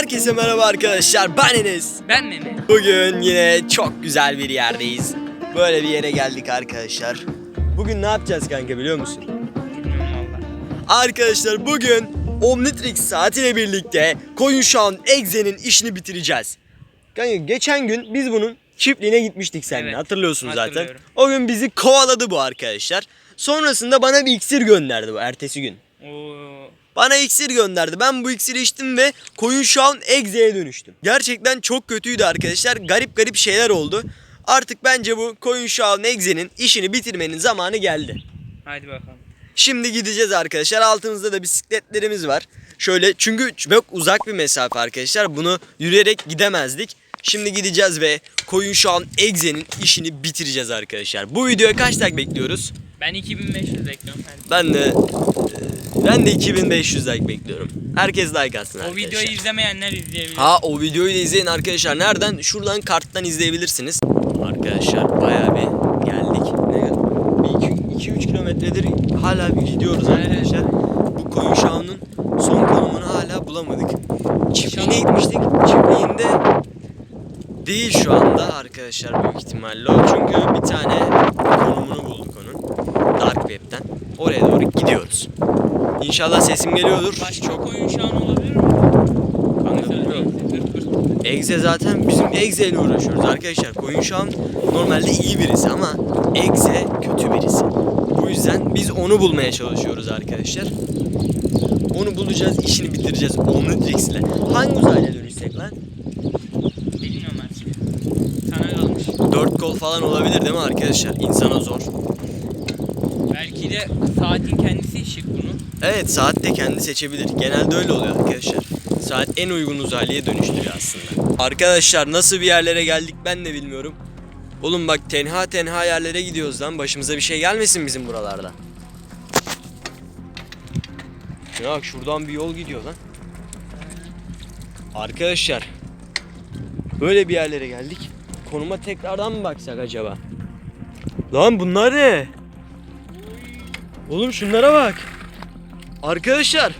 Herkese merhaba arkadaşlar ben Enes. Ben Mehmet. Bugün yine çok güzel bir yerdeyiz. Böyle bir yere geldik arkadaşlar. Bugün ne yapacağız kanka biliyor musun? Arkadaşlar bugün Omnitrix saatiyle birlikte Koyun Şah'ın Egze'nin işini bitireceğiz. Kanka geçen gün biz bunun çiftliğine gitmiştik seninle Evet, hatırlıyorsun zaten. O gün bizi kovaladı bu arkadaşlar. Sonrasında bana bir iksir gönderdi bu ertesi gün. Oo. Bana iksir gönderdi. Ben bu iksiri içtim ve koyun şu an egzeye dönüştüm. Gerçekten çok kötüydü arkadaşlar. Garip garip şeyler oldu. Artık bence bu koyun şu an egzenin işini bitirmenin zamanı geldi. Hadi bakalım. Şimdi gideceğiz arkadaşlar. Altımızda da bisikletlerimiz var. Şöyle çünkü çok uzak bir mesafe arkadaşlar. Bunu yürüyerek gidemezdik. Şimdi gideceğiz ve koyun şu an egzenin işini bitireceğiz arkadaşlar. Bu videoya kaç like bekliyoruz? Ben 2500 bekliyorum. Ben de ben de 2500 like bekliyorum. Herkes like atsın O arkadaşlar. videoyu izlemeyenler izleyebilir. Ha o videoyu da izleyin arkadaşlar. Nereden? Şuradan karttan izleyebilirsiniz. Arkadaşlar bayağı bir geldik. Ne? Bir 2-3 kilometredir hala bir gidiyoruz arkadaşlar. Bu koyun şahının son konumunu hala bulamadık. Çiftliğine gitmiştik. Çiftliğinde değil şu anda arkadaşlar büyük ihtimalle o. Çünkü bir tane konumunu bulduk onun. Dark Web'den. Oraya doğru gidiyoruz. İnşallah sesim geliyordur. Başka oyun şu an olabilir mi? Kanka bilmiyorum. Egze zaten bizim Egze ile uğraşıyoruz arkadaşlar. Koyun şu an normalde iyi birisi ama Egze kötü birisi. Bu yüzden biz onu bulmaya çalışıyoruz arkadaşlar. Onu bulacağız, işini bitireceğiz Omnitrix ile. Hangi uzaylıya dönüşsek lan? Bilmiyorum artık. Sana kalmış. Dört kol falan olabilir değil mi arkadaşlar? İnsana zor. Belki de saatin bunun. Evet saat de kendi seçebilir. Genelde öyle oluyor arkadaşlar. Saat en uygun uzaylıya dönüştürüyor aslında. Arkadaşlar nasıl bir yerlere geldik ben de bilmiyorum. Oğlum bak tenha tenha yerlere gidiyoruz lan. Başımıza bir şey gelmesin bizim buralarda. Ya bak şuradan bir yol gidiyor lan. Arkadaşlar böyle bir yerlere geldik. Konuma tekrardan mı baksak acaba? Lan bunlar ne? Oğlum şunlara bak. Arkadaşlar.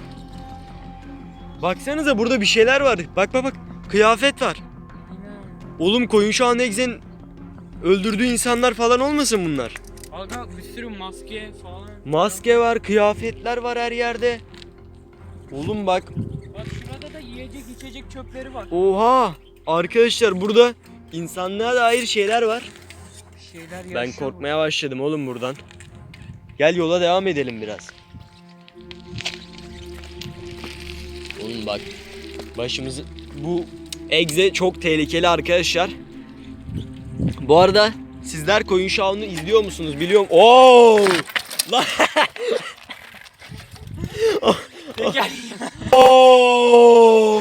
Baksanıza burada bir şeyler var. Bak bak bak. Kıyafet var. Oğlum koyun şu an Exen öldürdüğü insanlar falan olmasın bunlar. Aga bir sürü maske falan. Maske var, kıyafetler var her yerde. Oğlum bak. Bak şurada da yiyecek içecek çöpleri var. Oha. Arkadaşlar burada insanlığa dair şeyler var. Bir şeyler Ben yaşıyor korkmaya başladım oğlum buradan. Gel yola devam edelim biraz. Oğlum bak başımızı bu egze çok tehlikeli arkadaşlar. Bu arada sizler koyun şahını izliyor musunuz biliyorum. Oo! Lan. Oo!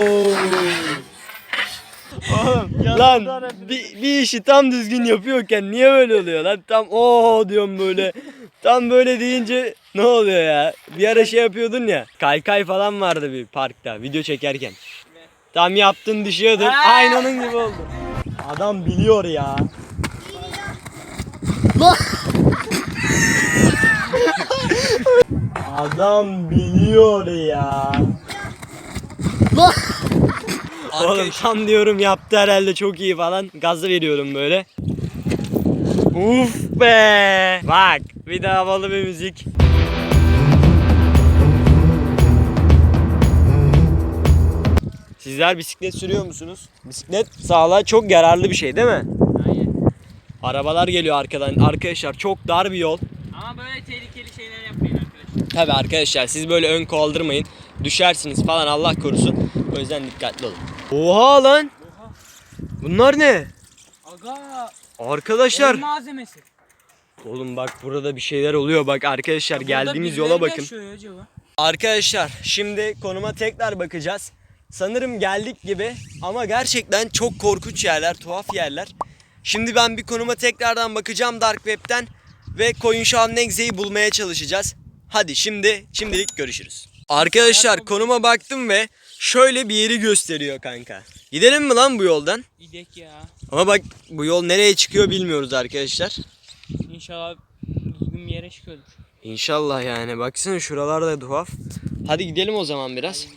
Lan bir, bir işi tam düzgün yapıyorken niye böyle oluyor lan? Tam o diyorum böyle. Tam böyle deyince ne oluyor ya? Bir ara şey yapıyordun ya. Kaykay falan vardı bir parkta video çekerken. Tam yaptın düşüyordun. Aynı onun gibi oldu. Adam biliyor ya. Adam biliyor ya. Oğlum tam diyorum yaptı herhalde çok iyi falan. Gazı veriyorum böyle. Uf be. Bak bir de havalı bir müzik. Sizler bisiklet sürüyor musunuz? Bisiklet sağlığa çok yararlı bir şey değil mi? Hayır. Arabalar geliyor arkadan. Arkadaşlar çok dar bir yol. Ama böyle tehlikeli şeyler yapmayın arkadaşlar. Tabi arkadaşlar siz böyle ön kaldırmayın. Düşersiniz falan Allah korusun. O yüzden dikkatli olun. Oha lan. Oha. Bunlar ne? Aga. Arkadaşlar. ev malzemesi. Oğlum bak burada bir şeyler oluyor. Bak arkadaşlar geldiğimiz yola bakın. Arkadaşlar şimdi konuma tekrar bakacağız. Sanırım geldik gibi ama gerçekten çok korkunç yerler, tuhaf yerler. Şimdi ben bir konuma tekrardan bakacağım Dark Web'ten ve Koyun Şah'ın Exe'yi bulmaya çalışacağız. Hadi şimdi şimdilik görüşürüz. Arkadaşlar konuma baktım ve şöyle bir yeri gösteriyor kanka. Gidelim mi lan bu yoldan? İdek ya. Ama bak bu yol nereye çıkıyor bilmiyoruz arkadaşlar. İnşallah düzgün bir yere çıkıyordur. İnşallah yani baksana şuralar da tuhaf. Hadi gidelim o zaman biraz.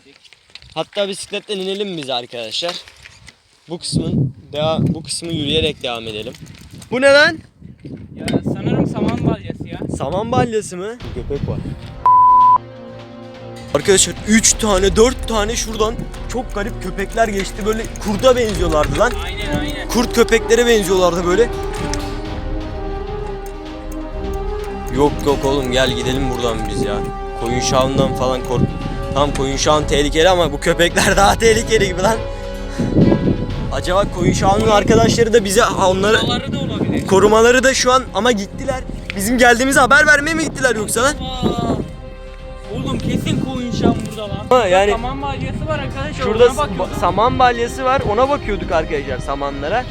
Hatta bisikletten inelim biz arkadaşlar. Bu kısmın devam bu kısmı yürüyerek devam edelim. Bu ne lan? Ya sanırım saman balyası ya. Saman balyası mı? Köpek var. Arkadaşlar 3 tane 4 tane şuradan çok garip köpekler geçti. Böyle kurda benziyorlardı lan. Aynen aynen. Kurt köpeklere benziyorlardı böyle. Yok yok oğlum gel gidelim buradan biz ya. Koyun şahından falan kork. Tam koyun şahın tehlikeli ama bu köpekler daha tehlikeli gibi lan. Acaba koyun şahının arkadaşları da bize onları Buraları da olabilir. korumaları da şu an ama gittiler. Bizim geldiğimizi haber vermeye mi gittiler yoksa lan? Aa, Oğlum kesin koyun şam burada lan. Ha, yani- Saman balyası var arkadaşlar. Şurada ona bakıyordum. ba- saman balyası var. Ona bakıyorduk arkadaşlar samanlara.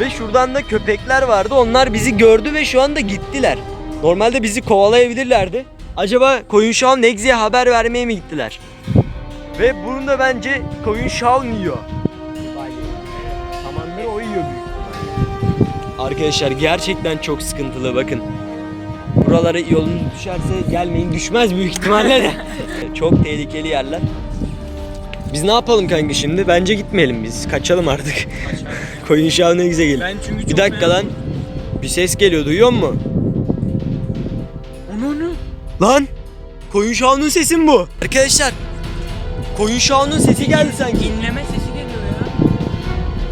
Ve şuradan da köpekler vardı. Onlar bizi gördü ve şu anda gittiler. Normalde bizi kovalayabilirlerdi. Acaba koyun şahın Egzi'ye haber vermeye mi gittiler? Ve bunu da bence koyun şahın yiyor. Samanları o yiyor büyük. Arkadaşlar gerçekten çok sıkıntılı bakın. Buralara yolunuz düşerse gelmeyin düşmez büyük ihtimalle de. çok tehlikeli yerler. Biz ne yapalım kanka şimdi? Bence gitmeyelim biz. Kaçalım artık. Koyun şahı ne güzel çünkü Bir dakika lan. Bir ses geliyor duyuyor musun? Lan! Koyun şahının sesi mi bu? Arkadaşlar Koyun şahının sesi geldi sanki. İnleme sesi geliyor ya.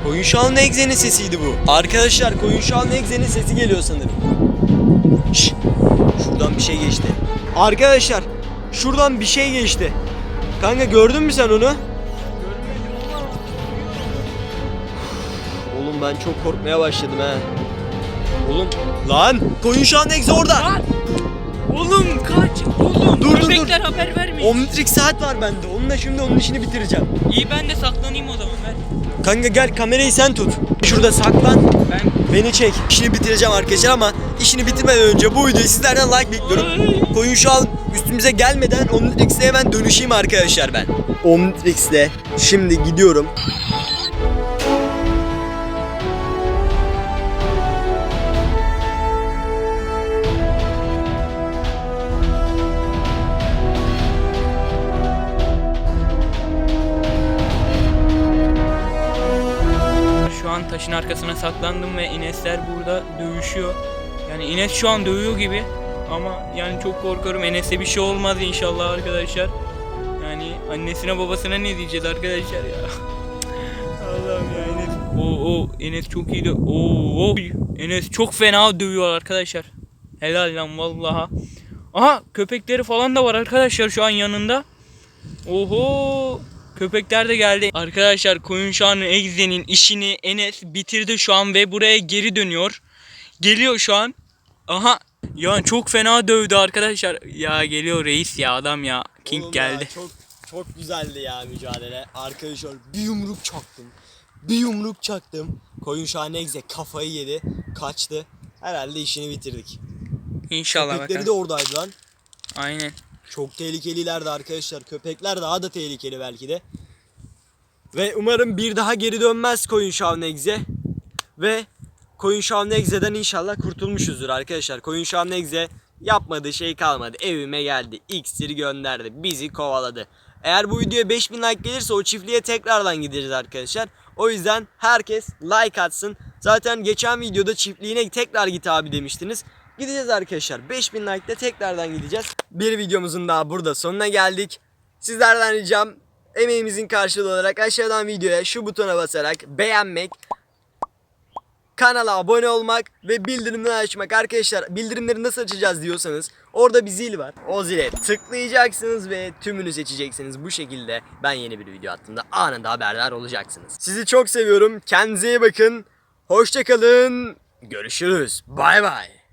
Koyun şahının egzenin sesiydi bu. Arkadaşlar koyun şahının egzenin sesi geliyor sanırım. Şşş! Şuradan bir şey geçti. Arkadaşlar şuradan bir şey geçti. Kanka gördün mü sen onu? Oğlum ben çok korkmaya başladım ha. Oğlum lan koyun şahının egzi orada. Lan! Oğlum kaç! Oğlum Dur, dur, dur. köpekler haber vermeyin. Omnitrix saat var bende. Onunla şimdi onun işini bitireceğim. İyi ben de saklanayım o zaman ver. Kanka gel kamerayı sen tut. Şurada saklan. Ben Beni çek. İşini bitireceğim arkadaşlar ama işini bitirmeden önce bu videoyu sizlerden like bekliyorum. Koyun şu an üstümüze gelmeden Omnitrix'le hemen dönüşeyim arkadaşlar ben. Omnitrix'le şimdi gidiyorum. Taşın arkasına saklandım ve Enesler burada dövüşüyor. Yani Enes şu an dövüyor gibi ama yani çok korkuyorum Enes'e bir şey olmaz inşallah arkadaşlar. Yani annesine babasına ne diyeceğiz arkadaşlar ya. Allah'ım ya Enes. O o Enes çok iyi de. Oo o. Enes çok fena dövüyor arkadaşlar. Helal lan vallaha. Aha köpekleri falan da var arkadaşlar şu an yanında. Oho. Köpekler de geldi. Arkadaşlar Koyun Şah'ın Egze'nin işini Enes bitirdi şu an ve buraya geri dönüyor. Geliyor şu an. Aha. Ya çok fena dövdü arkadaşlar. Ya geliyor reis ya adam ya. King geldi. çok çok güzeldi ya mücadele. Arkadaşlar bir yumruk çaktım. Bir yumruk çaktım. Koyun şahane egze kafayı yedi. Kaçtı. Herhalde işini bitirdik. İnşallah Köpekleri bakalım. de oradaydı lan. Aynen. Çok tehlikelilerdi arkadaşlar. Köpekler daha da tehlikeli belki de. Ve umarım bir daha geri dönmez Koyun Şavnegze. Ve Koyun Şavnegze'den inşallah kurtulmuşuzdur arkadaşlar. Koyun Şavnegze yapmadığı şey kalmadı. Evime geldi. İksiri gönderdi. Bizi kovaladı. Eğer bu videoya 5000 like gelirse o çiftliğe tekrardan gideceğiz arkadaşlar. O yüzden herkes like atsın. Zaten geçen videoda çiftliğine tekrar git abi demiştiniz. Gideceğiz arkadaşlar. 5000 like'da tekrardan gideceğiz. Bir videomuzun daha burada sonuna geldik. Sizlerden ricam emeğimizin karşılığı olarak aşağıdan videoya şu butona basarak beğenmek, kanala abone olmak ve bildirimleri açmak. Arkadaşlar bildirimleri nasıl açacağız diyorsanız orada bir zil var. O zile tıklayacaksınız ve tümünü seçeceksiniz. Bu şekilde ben yeni bir video attığımda anında haberdar olacaksınız. Sizi çok seviyorum. Kendinize iyi bakın. Hoşçakalın. Görüşürüz. Bay bay.